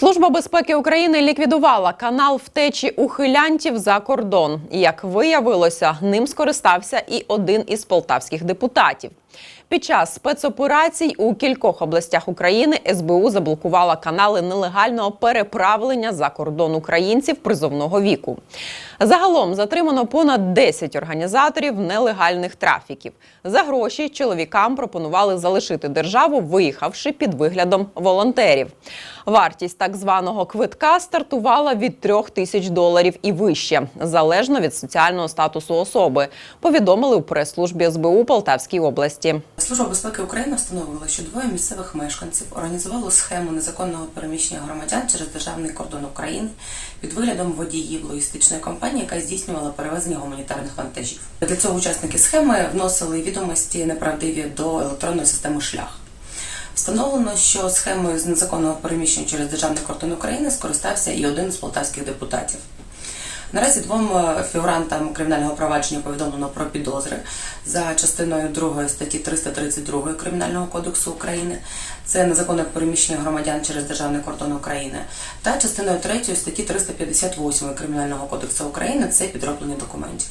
Служба безпеки України ліквідувала канал втечі ухилянтів за кордон. Як виявилося, ним скористався і один із полтавських депутатів. Під час спецоперацій у кількох областях України СБУ заблокувала канали нелегального переправлення за кордон українців призовного віку. Загалом затримано понад 10 організаторів нелегальних трафіків. За гроші чоловікам пропонували залишити державу, виїхавши під виглядом волонтерів. Вартість так званого квитка стартувала від трьох тисяч доларів і вище, залежно від соціального статусу особи. Повідомили у прес-службі СБУ Полтавській області. Служба безпеки України встановила, що двоє місцевих мешканців організували схему незаконного переміщення громадян через державний кордон України під виглядом водіїв логістичної компанії, яка здійснювала перевезення гуманітарних вантажів. Для цього учасники схеми вносили відомості неправдиві до електронної системи шлях. Встановлено, що схемою з незаконного переміщення через державний кордон України скористався і один з полтавських депутатів. Наразі двом е, фігурантам кримінального провадження повідомлено про підозри за частиною 2 статті 332 Кримінального кодексу України. Це незаконне переміщення громадян через державний кордон України, та частиною 3 статті 358 Кримінального кодексу України це підроблення документів.